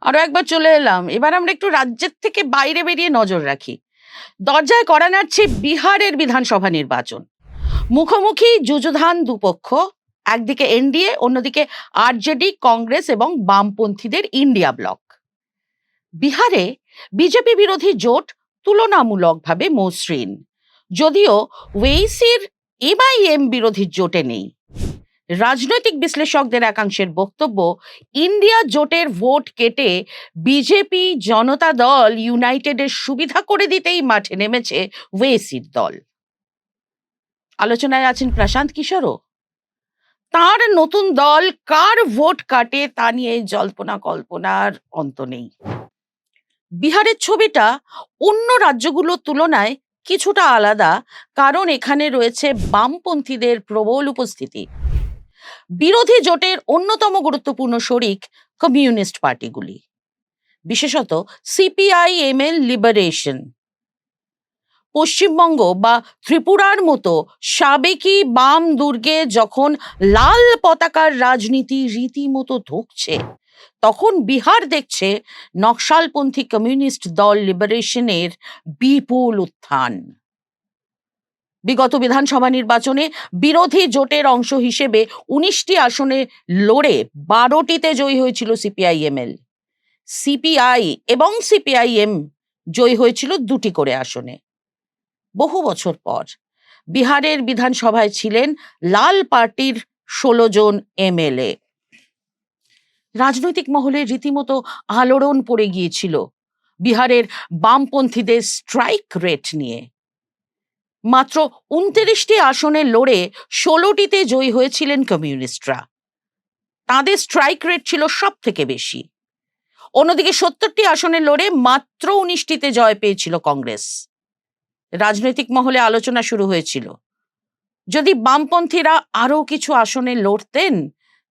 আরও একবার চলে এলাম। এবার আমরা একটু রাজ্যের থেকে বাইরে বেরিয়ে নজর রাখি। দরজায় করা নাড়ছে বিহারের বিধানসভা নির্বাচন। মুখোমুখি যুযুধান দুপক্ষ, একদিকে এনডিএ, অন্যদিকে আরজেডি, কংগ্রেস এবং বামপন্থীদের ইন্ডিয়া ব্লক। বিহারে বিজেপি বিরোধী জোট তুলনামূলকভাবে মসৃণ। যদিও ওয়েসির এমআইএম বিরোধী জোটে নেই। রাজনৈতিক বিশ্লেষকদের একাংশের বক্তব্য, ইন্ডিয়া জোটের ভোট কেটে বিজেপি জনতা দল ইউনাইটেডের সুবিধা করে দিতেই মাঠে নেমেছে ওয়েসির দল। আলোচনায় আছেন প্রশান্ত কিশোরও। তার নতুন দল কার ভোট কাটে তা নিয়ে জল্পনা কল্পনার অন্ত নেই। বিহারের ছবিটা অন্য রাজ্যগুলোর তুলনায় কিছুটা আলাদা, কারণ এখানে রয়েছে বামপন্থীদের প্রবল উপস্থিতি। বিরোধী জোটের অন্যতম গুরুত্বপূর্ণ শরিক কমিউনিস্ট পার্টিগুলি। বিশেষত সিপিআই এমএল লিবারেশন। পশ্চিমবঙ্গ বা ত্রিপুরার মতো সাবেকি বাম দুর্গে যখন লাল পতাকার রাজনীতি রীতিমতো ধুকছে, তখন বিহার দেখছে নকশালপন্থী কমিউনিস্ট দল লিবারেশনের বিপুল উত্থান। বিগত বিধানসভা নির্বাচনে বিরোধী জোটের অংশ হিসেবে উনিশটি আসনে লড়ে বারোটিতে জয়ী হয়েছিল C P I M L. C P I এবং সিপিআইএম জয়ী হয়েছিল দুটি করে আসনে। বহু বছর পর বিহারের বিধানসভায় ছিলেন লাল পার্টির ষোলো জন এমএলএ। রাজনৈতিক মহলে রীতিমতো আলোড়ন পড়ে গিয়েছিল বিহারের বামপন্থীদের স্ট্রাইক রেট নিয়ে। মাত্র উনত্রিশটি আসনে লড়ে ষোলোটিতে জয়ী হয়েছিলেন কমিউনিস্টরা। তাদের স্ট্রাইক রেট ছিল সব থেকে বেশি। অন্যদিকে সত্তরটি আসনে লড়ে মাত্র উনিশটিতে জয় পেয়েছিল কংগ্রেস। রাজনৈতিক মহলে আলোচনা শুরু হয়েছিল। যদি বামপন্থীরা আরও কিছু আসনে লড়তেন,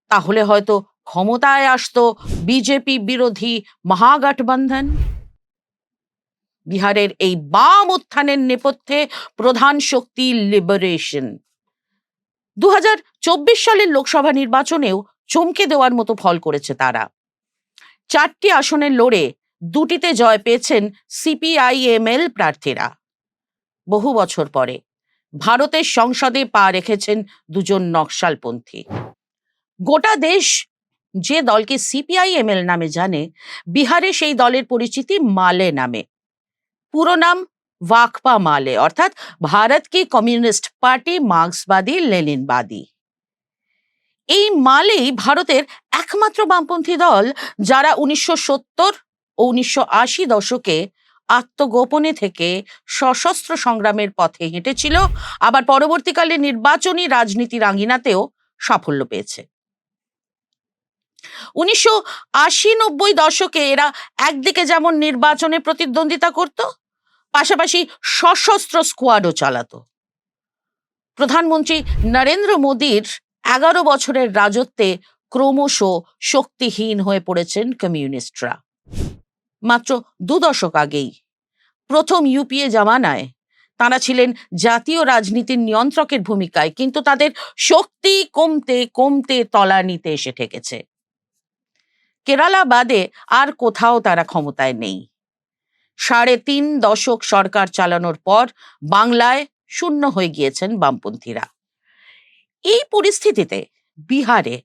তাহলে হয়তো ক্ষমতায় আসতো বিজেপি বিরোধী মহাগঠবন্ধন। বিহারের এই বাম উত্থানের নেপথ্যে প্রধান শক্তি লিবারেশন। দু হাজার চব্বিশ সালের লোকসভা নির্বাচনেও চমকে দেওয়ার মতো ফল করেছে তারা। চারটি আসনের লড়ে দুটিতে জয় পেয়েছেন সিপিআইএমএল প্রার্থীরা। বহু বছর পরে ভারতের সংসদে পা রেখেছেন দুজন নকশালপন্থী। গোটা দেশ যে দলকে সিপিআইএমএল নামে জানে, বিহারে সেই দলের পরিচিতি মালে নামে। পুরো নাম ওয়াকপা মালে, অর্থাৎ ভারত কি কমিউনিস্ট পার্টি, মার্ক্সবাদী, লেনিনবাদী। এই মালেই ভারতের একমাত্র বামপন্থী দল যারা উনিশশো সত্তর ও উনিশশো আশি দশকে আত্মগোপনে থেকে সশস্ত্র সংগ্রামের পথে হেঁটেছিল, আবার পরবর্তীকালে নির্বাচনী রাজনীতির আঙ্গিনাতেও সাফল্য পেয়েছে। উনিশশো আশি নব্বই দশকে এরা একদিকে যেমন নির্বাচনে প্রতিদ্বন্দ্বিতা করত, পাশাপাশি সশস্ত্র স্কোয়াডও চালাতো। প্রধানমন্ত্রী নরেন্দ্র মোদীর এগারো বছরের রাজত্বে ক্রমশ শক্তিহীন হয়ে পড়েছেন কমিউনিস্টরা। মাত্র দু দশক আগেই প্রথম ইউপিএ জামানায় তারা ছিলেন জাতীয় রাজনীতির নিয়ন্ত্রকের ভূমিকায়, কিন্তু তাদের শক্তি কমতে কমতে তলানিতে এসে ঠেকেছে। কেরালা বাদে আর কোথাও তারা ক্ষমতায় নেই। সাড়ে তিন দশক সরকার চালানোর পর বাংলায় শূন্য হয়ে গিয়েছেন বামপন্থীরা। এই পরিস্থিতিতে বিহারে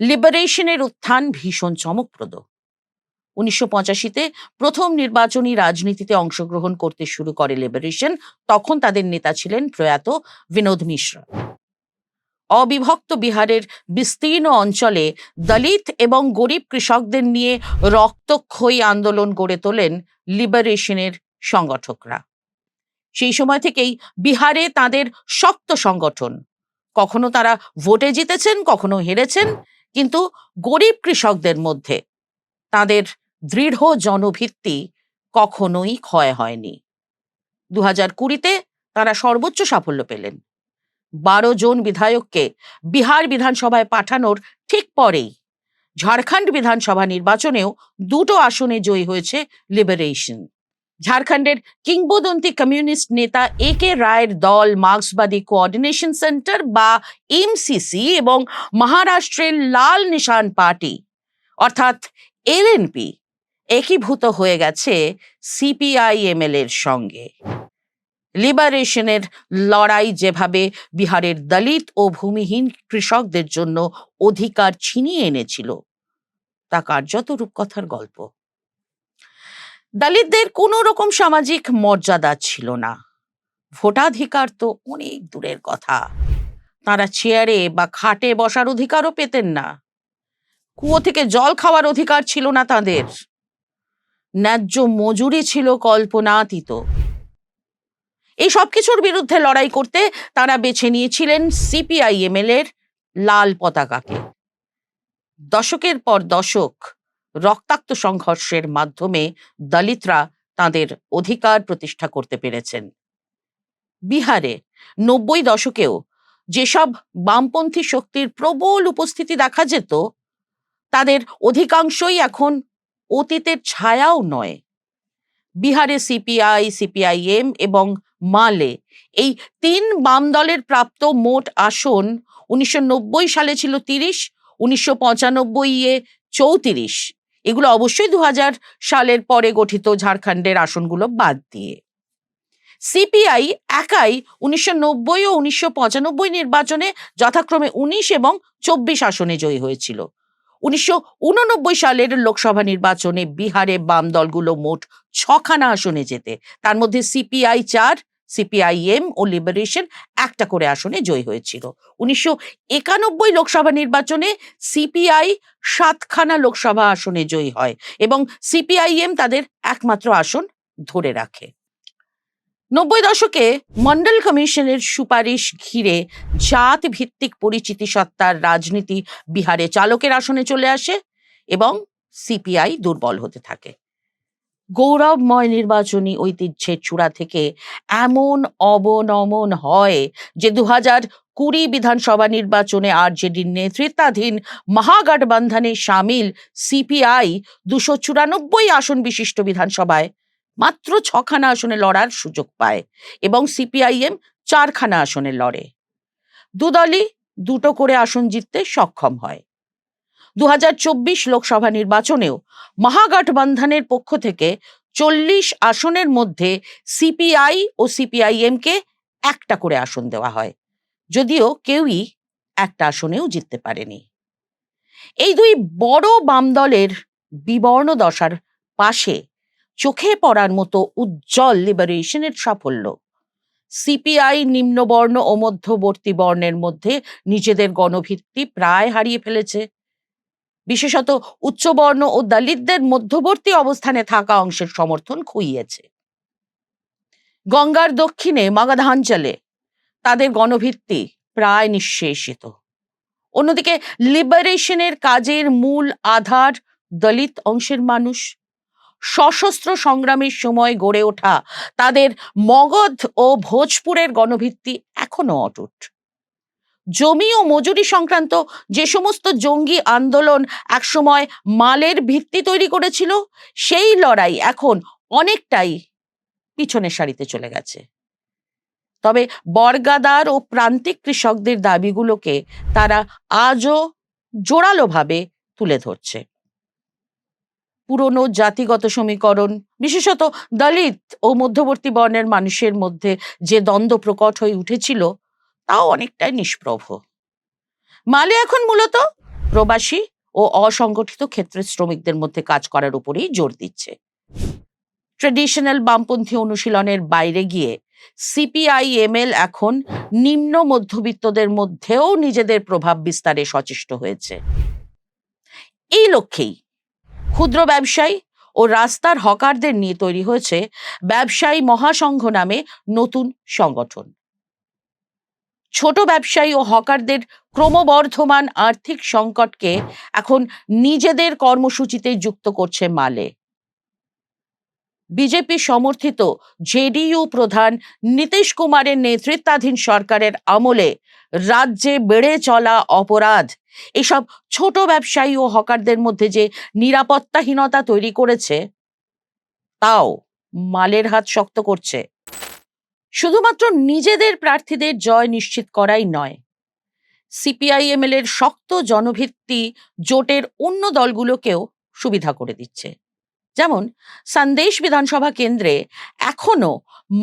লিবারেশনের উত্থান ভীষণ চমকপ্রদ। উনিশশো পঁচাশিতে প্রথম নির্বাচনী রাজনীতিতে অংশগ্রহণ করতে শুরু করে লিবারেশন, তখন তাদের নেতা ছিলেন প্রয়াত বিনোদ মিশ্র। অবিভক্ত বিহারের বিস্তীর্ণ অঞ্চলে দলিত এবং গরিব কৃষকদের নিয়ে রক্তক্ষয়ী আন্দোলন গড়ে তোলেন লিবারেশনের সংগঠকরা। সেই সময় থেকেই বিহারে তাদের শক্ত সংগঠন। কখনো তারা ভোটে জিতেছেন, কখনো হেরেছেন, কিন্তু গরিব কৃষকদের মধ্যে তাদের দৃঢ় জনভিত্তি কখনোই ক্ষয় হয়নি। দু হাজার কুড়িতে তারা সর্বোচ্চ সাফল্য পেলেন। বারো জন বিধায়ককে বিহার বিধানসভায় পাঠানোর ঠিক পরেই। ঝাড়খণ্ড বিধানসভা নির্বাচনেও দুটো আসনে জয়ী হয়েছে লিবারেশন ঝাড়খণ্ডের কিংবদন্তি কমিউনিস্ট নেতা এ কে রায়ের দল, মার্ক্সবাদী কোঅর্ডিনেশন সেন্টার বা এমসিসি এবং মহারাষ্ট্রের লাল নিশান পার্টি, অর্থাৎ এলএনপি একীভূত হয়ে গেছে সিপিআইএমএল এর সঙ্গে। লিবারেশনের লড়াই যেভাবে বিহারের দলিত ও ভূমিহীন কৃষকদের জন্য অধিকার ছিনিয়ে এনেছিল, তা কার্যত রূপকথার গল্প। দলিতদের কোনো রকম সামাজিক মর্যাদা ছিল না। ভোটাধিকার তো অনেক দূরের কথা। তারা চেয়ারে বা খাটে বসার অধিকারও পেতেন না। কুয়ো থেকে জল খাওয়ার অধিকার ছিল না তাদের। ন্যায্য মজুরি ছিল কল্পনাতীত। এই সব কিছুর বিরুদ্ধে লড়াই করতে তারা বেছে নিয়েছিলেন সিপিআইএমএল এর লাল পতাকাকে। দশকের পর দশক রক্তাক্ত সংঘর্ষের মাধ্যমে দলিতরা তাদের অধিকার প্রতিষ্ঠা করতে পেরেছেন। বিহারে নব্বই দশকেও যেসব বামপন্থী শক্তির প্রবল উপস্থিতি দেখা যেত, তাদের অধিকাংশই এখন অতীতের ছায়াও নয়। বিহারে সিপিআই সিপিআইএম এবং মালে। এই তিন বাম দলের প্রাপ্ত মোট আসন উনিশশো নব্বই সালে ছিল তিরিশ, উনিশশো পঁচানব্বই এ চৌত্রিশ। এগুলো অবশ্যই দু হাজার সালের পরে গঠিত ঝাড়খণ্ডের আসনগুলো বাদ দিয়ে। সিপিআই একাই উনিশশো নব্বই ও উনিশশো পঁচানব্বই নির্বাচনে যথাক্রমে উনিশ এবং চব্বিশ আসনে জয়ী হয়েছিল। উনিশশো উননব্বই সালের লোকসভা নির্বাচনে বিহারে বাম দলগুলো মোট ছখানা আসনে যেতে তার মধ্যে সিপিআই চার সিপিআইএম ও লিবারেশন একটা করে আসনে জয়ী হয়েছিল। উনিশশো একানব্বই লোকসভা নির্বাচনে সিপিআই সাতখানা লোকসভা আসনে জয়ী হয় এবং সিপিআইএম তাদের একমাত্র আসন ধরে রাখে। নব্বই দশকে মন্ডল কমিশনের সুপারিশ ঘিরে জাত ভিত্তিক পরিচিতি সত্তার রাজনীতি বিহারে চালকের আসনে চলে আসে এবং সিপিআই দুর্বল হতে থাকে। গৌরবময় নির্বাচনী ঐতিহ্যের চূড়া থেকে এমন অবনমন হয় যে দু হাজার কুড়ি বিধানসভা নির্বাচনে আরজেডির নেতৃত্বাধীন মহাগঠবন্ধনে সামিল সিপিআই দুশো চুরানব্বই আসন বিশিষ্ট বিধানসভায় মাত্র ছখানা আসনে লড়ার সুযোগ পায় এবং সিপিআইএম চারখানা আসনে লড়ে। দুদলই দুটো করে আসন জিততে সক্ষম হয়। দু হাজার চব্বিশ লোকসভা নির্বাচনেও মহাগঠবন্ধনের পক্ষ থেকে চল্লিশ আসনের মধ্যে সিপিআই ও সিপিআইএমকে একটা করে আসন দেওয়া হয়। যদিও কেউই একটা আসনেও জিততে পারেনি। এই দুই বড় বাম দলের বিবর্ণ দশার পাশে চোখে পড়ার মতো উজ্জ্বল লিবারেশনের সাফল্য। সিপিআই নিম্নবর্ণ ও মধ্যবর্তী বর্ণের মধ্যে নিজেদের গণভিত্তি প্রায় হারিয়ে ফেলেছে। বিশেষত উচ্চবর্ণ ও দলিতদের মধ্যবর্তী অবস্থানে থাকা অংশের সমর্থন খুইয়েছে। গঙ্গার দক্ষিণে মাগাধাঞ্চলে তাদের গণভিত্তি প্রায় নিঃশেষিত। অন্যদিকে লিবারেশনের কাজের মূল আধার দলিত অংশের মানুষ। সশস্ত্র সংগ্রামের সময় গড়ে ওঠা তাদের মগধ ও ভোজপুরের গণভিত্তি এখনও অটুট। জমি ও মজুরি সংক্রান্ত যে সমস্ত জঙ্গি আন্দোলন একসময় মালের ভিত্তি তৈরি করেছিল, সেই লড়াই এখন অনেকটাই পিছনের সারিতে চলে গেছে। তবে বর্গাদার ও প্রান্তিক কৃষকদের দাবিগুলোকে তারা আজও জোরালোভাবে তুলে ধরছে। পুরনো জাতিগত সমীকরণ, বিশেষত দলিত ও মধ্যবর্তী বর্ণের মানুষের মধ্যে যে দ্বন্দ্ব প্রকট হয়ে উঠেছিল তাও অনেকটাই নিষ্প্রভ। মালে এখন মূলত প্রবাসী ও অসংগঠিত ক্ষেত্রের শ্রমিকদের মধ্যে কাজ করার উপরেই জোর দিচ্ছে। ট্রেডিশনাল বামপন্থী অনুশীলনের বাইরে গিয়ে সিপিআইএমএল এখন নিম্ন মধ্যবিত্তদের মধ্যেও নিজেদের প্রভাব বিস্তারে সচেষ্ট হয়েছে। এই লক্ষ্যেই ক্ষুদ্র ব্যবসায়ী ও রাস্তার হকারদের নিয়ে তৈরি হয়েছে ব্যবসায়ী মহাসংঘ নামে নতুন সংগঠন। ছোট ব্যবসায়ী ও হকারদের ক্রমবর্ধমান আর্থিক সংকটকে এখন নিজেদের কর্মসূচিতে যুক্ত করছে মালে। বিজেপি সমর্থিত জেডিইউ প্রধান নীতিশ কুমারের নেতৃত্বাধীন সরকারের আমলে রাজ্যে বেড়ে চলা অপরাধ, এসব ছোট ব্যবসায়ী ও হকারদের মধ্যে যে নিরাপত্তাহীনতা তৈরি করেছে, তাও মালের হাত শক্ত করছে। শুধুমাত্র নিজেদের প্রার্থীদের জয় নিশ্চিত করাই নয় সিপিআইএমএল এর শক্ত জনভিত্তি জোটের অন্য দলগুলোকেও সুবিধা করে দিচ্ছে। যেমন সন্দেশ বিধানসভা কেন্দ্রে এখনও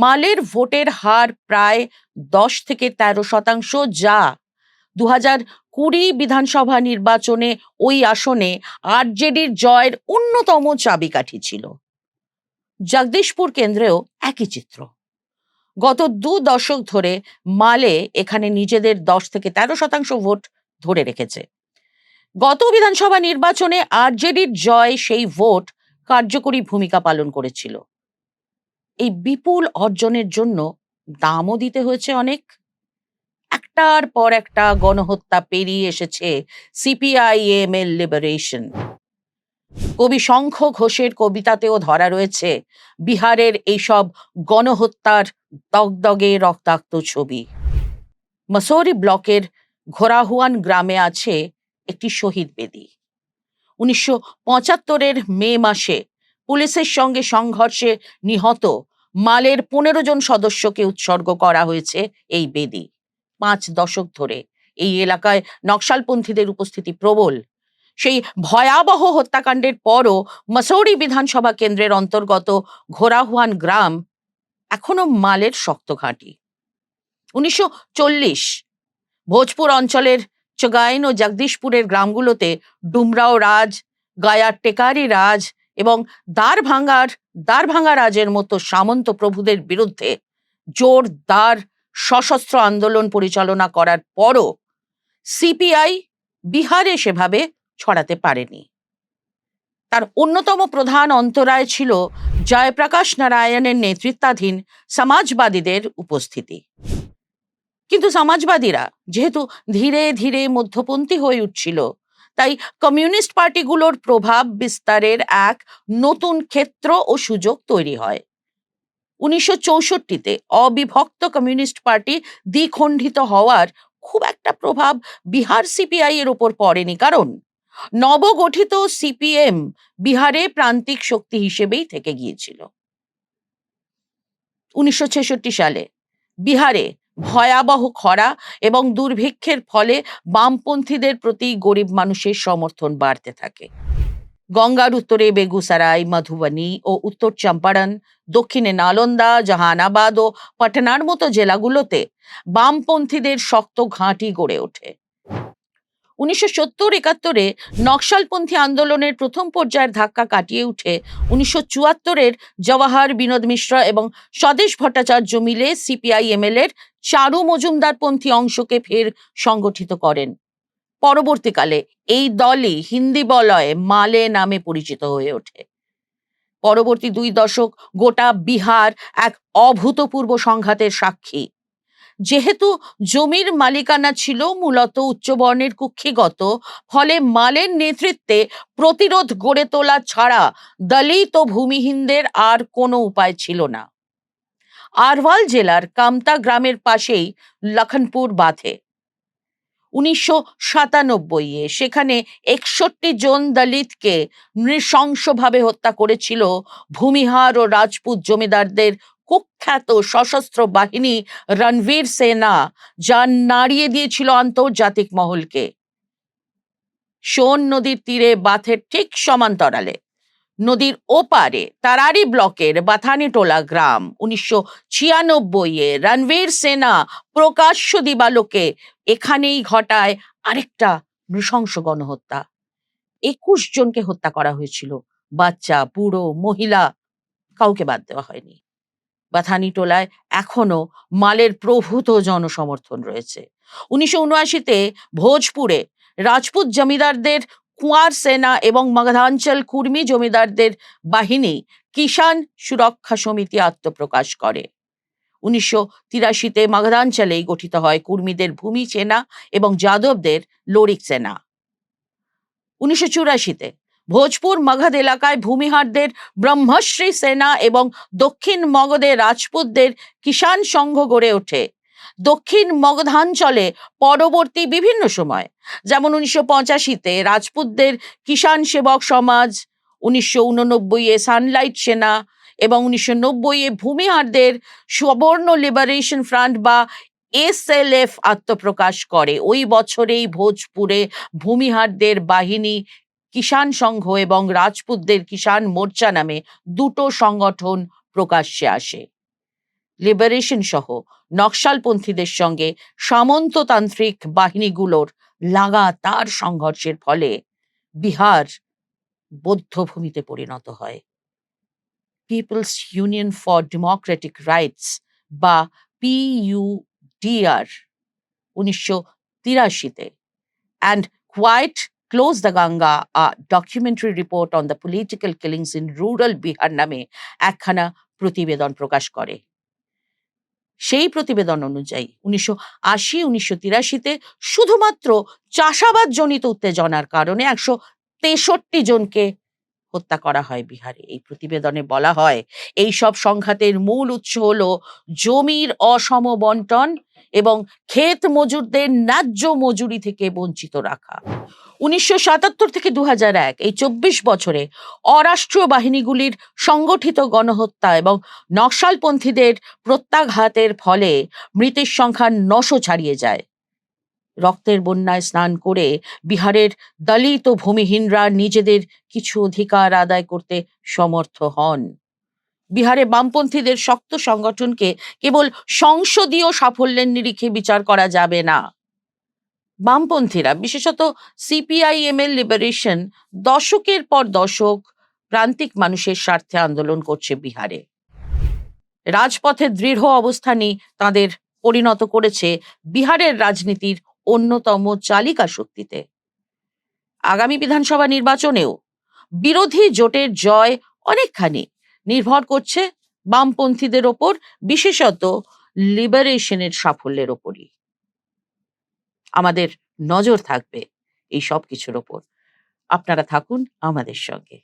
মালের ভোটের হার প্রায় দশ থেকে তেরো শতাংশ, যা দু হাজার কুড়ি বিধানসভা নির্বাচনে ওই আসনে আরজেডির জয়ের অন্যতম চাবিকাঠি ছিল। জগদীশপুর কেন্দ্রেও একই চিত্র। গত দু দশক ধরে মালে এখানে নিজেদের দশ থেকে তেরো শতাংশ ভোট ধরে রেখেছে। গত বিধানসভা নির্বাচনে আরজেডির জয় সেই ভোট কার্যকরী ভূমিকা পালন করেছিল। এই বিপুল অর্জনের জন্য দামও দিতে হয়েছে অনেক। একটার পর একটা গণহত্যা পেরিয়ে এসেছে সিপিআইএম এর লিবারেশন। কবি শঙ্খ ঘোষের কবিতাতেও ধরা রয়েছে, বিহারের এইসব গণহত্যার দগদগে রক্তাক্ত ছবি মসৌরি ব্লকের ঘোরাহুয়ান গ্রামে আছে একটি শহীদ বেদি। উনিশশো পঁচাত্তরের মে মাসে পুলিশের সঙ্গে সংঘর্ষে নিহত মালের পনেরো জন সদস্যকে উৎসর্গ করা হয়েছে এই বেদি। পাঁচ দশক ধরে এই এলাকায় নকশালপন্থীদের উপস্থিতি প্রবল। সেই ভয়াবহ হত্যাকাণ্ডের পরও মসৌরি বিধানসভা কেন্দ্রের অন্তর্গত ঘোরাহুয়ান গ্রাম এখনও মালের শক্ত ঘাঁটি। উনিশশো চল্লিশ, ভোজপুর অঞ্চলের চগাইন ও জগদীশপুরের গ্রামগুলোতে ডুমরাও রাজ, গায়ার টেকারি রাজ এবং দ্বারভাঙ্গার দ্বারভাঙ্গা রাজের মতো সামন্ত প্রভুদের বিরুদ্ধে জোরদার সশস্ত্র আন্দোলন পরিচালনা করার পরও সিপিআই বিহারে সেভাবে ছড়াতে পারেনি। তার অন্যতম প্রধান অন্তরায় ছিল জয়প্রকাশ নারায়ণের নেতৃত্বাধীন সমাজবাদীদের উপস্থিতি। কিন্তু সমাজবাদীরা যেহেতু ধীরে ধীরে মধ্যপন্থী হয়ে উঠছিল, তাই কমিউনিস্ট পার্টিগুলোর প্রভাব বিস্তারের এক নতুন ক্ষেত্র ও সুযোগ তৈরি হয়। উনিশশো চৌষট্টিতে অবিভক্ত কমিউনিস্ট পার্টি দ্বিখণ্ডিত হওয়ার খুব একটা প্রভাব বিহার সিপিআই এর ওপর পড়েনি, কারণ নবগঠিত সিপিএম বিহারে প্রান্তিক শক্তি হিসেবেই থেকে গিয়েছিল। উনিশশো ছেষট্টি সালে বিহারে ভয়াবহ খরা এবং দুর্ভিক্ষের ফলে বামপন্থীদের প্রতি গরিব মানুষের সমর্থন বাড়তে থাকে। গঙ্গার উত্তরে বেগুসারাই, মধুবনী ও উত্তর চম্পারণ, দক্ষিণে নালন্দা, জাহানাবাদ ও পাটনার মতো জেলাগুলোতে বামপন্থীদের শক্ত ঘাঁটি গড়ে ওঠে। উনিশশো সত্তর একাত্তরে নকশালপন্থী আন্দোলনের প্রথম পর্যায়ের ধাক্কা কাটিয়ে উঠে উনিশশো চুয়াত্তরের জওয়াহর বিনোদ মিশ্র এবং স্বদেশ ভট্টাচার্য মিলে সিপিআইএমএল এর চারু মজুমদারপন্থী অংশকে ফের সংগঠিত করেন। পরবর্তীকালে এই দলই হিন্দি বলয়ে মালে নামে পরিচিত হয়ে ওঠে। পরবর্তী দুই দশক গোটা বিহার এক অভূতপূর্ব সংঘাতের সাক্ষী। যেহেতু জমির মালিকানা ছিল মূলত উচ্চবর্ণের কুক্ষিগত, ফলে মালের নেতৃত্বে প্রতিরোধ গড়ে তোলা ছাড়া দলিত ও ভূমিহীনদের আর কোনো উপায় ছিল না। আরওয়াল জেলার কামতা গ্রামের পাশেই লখনপুর বাঁধে। উনিশশো সাতানব্বইয়ে সেখানে একষট্টি জন দলিতকে নৃশংসভাবে হত্যা করেছিল ভূমিহার ও রাজপুত জমিদারদের কুখ্যাত সশস্ত্র বাহিনী রণবীর সেনা যা নাড়িয়ে দিয়েছিল আন্তর্জাতিক মহলকে। সোন নদীর তীরে বাথের ঠিক সমান্তরালে। নদীর ওপারে তারারি ব্লকের বাথানিটোলা গ্রাম উনিশশো ছিয়ানব্বই এ রণবীর সেনা প্রকাশ্য দিবালোকে এখানেই ঘটায় আরেকটা নৃশংস গণহত্যা। একুশ জনকে হত্যা করা হয়েছিল। বাচ্চা, বুড়ো, মহিলা, কাউকে বাদ দেওয়া হয়নি। বাথানি টোলায় এখনও মালের প্রভূত জনসমর্থন রয়েছে। উনিশশো উনআশিতে ভোজপুরে রাজপুত জমিদারদের কুয়ার সেনা এবং মগধাঞ্চল কুর্মী জমিদারদের বাহিনী কিষাণ সুরক্ষা সমিতি আত্মপ্রকাশ করে। উনিশশো তিরাশিতে মগধাঞ্চলেই গঠিত হয় কুর্মীদের ভূমি সেনা এবং যাদবদের লরিক সেনা। উনিশশো চুরাশিতে ভোজপুর মগধ এলাকায় ভূমিহারদের ব্রহ্মশ্রী সেনা এবং দক্ষিণ মগধে রাজপুতদের কিষাণ সংঘ গড়ে ওঠে। দক্ষিণ মগধাঞ্চলে পরবর্তী বিভিন্ন সময়, যেমন উনিশশো পঁচাশিতে রাজপুতদের কিষাণ সেবক সমাজ, উনিশশো উননব্বই এ সানলাইট সেনা এবং উনিশশো নব্বই এ ভূমিহারদের সুবর্ণ লিবারেশন ফ্রন্ট বা এসএলএফ আত্মপ্রকাশ করে। ওই বছরেই ভোজপুরে ভূমিহারদের বাহিনী কিষাণ সংঘ এবং রাজপুতদের কিষাণ মোর্চা নামে দুটো সংগঠন প্রকাশ্যে আসে। লিবারেশন সহ নকশালপন্থীদের সঙ্গে সামন্ততান্ত্রিক বাহিনীগুলোর লাগাতার সংঘর্ষের ফলে বিহার বৌদ্ধভূমিতে পরিণত হয়। Peoples union for democratic rights বা পিইউডিআর উনিশশো তিরাশিতে। And quite close the Ganga a documentary report on the political killings in rural Bihar নামে একখানা প্রতিবেদন প্রকাশ করে। সেই প্রতিবেদন অনুযায়ী উনিশশো আশি, উনিশশো তিরাশিতে শুধুমাত্র চাষাবাদ জনিত উত্তেজনার কারণে একশো তেষট্টি জনকে হত্যা করা হয় বিহারে। এই প্রতিবেদনে বলা হয়, এই সব সংঘাতের মূল উৎস হলো জমির অসম বন্টন এবং ক্ষেত মজুরদের ন্যায্য মজুরি থেকে বঞ্চিত রাখা। উনিশশো সাতাত্তর থেকে দু এই চব্বিশ বছরে অরাষ্ট্রীয় বাহিনীগুলির সংগঠিত গণহত্যা এবং নকশালপন্থীদের প্রত্যাঘাতের ফলে মৃতের সংখ্যা নশো ছাড়িয়ে যায়। রক্তের বন্যায় স্নান করে বিহারের দলিত ভূমিহীনরা নিজেদের কিছু অধিকার আদায় করতে সমর্থ হন। বিহারে বামপন্থীদের শক্ত সংগঠনকে কেবল সংসদীয় সাফল্যের নিরিখে বিচার করা যাবে না। বামপন্থীরা, বিশেষত সিপিআইএম এর লিবারেশন দশকের পর দশক প্রান্তিক মানুষের স্বার্থে আন্দোলন করছে বিহারে। রাজপথে দৃঢ় অবস্থানই তাদের পরিণত করেছে বিহারের রাজনীতির অন্যতম চালিকা শক্তিতে। আগামী বিধানসভা নির্বাচনেও বিরোধী জোটের জয় অনেকখানি নির্ভর করছে বামপন্থীদের ওপর, বিশেষত লিবারেশনের সাফল্যের ওপরই। আমাদের নজর থাকবে এই সব কিছুর ওপর। আপনারা থাকুন আমাদের সঙ্গে।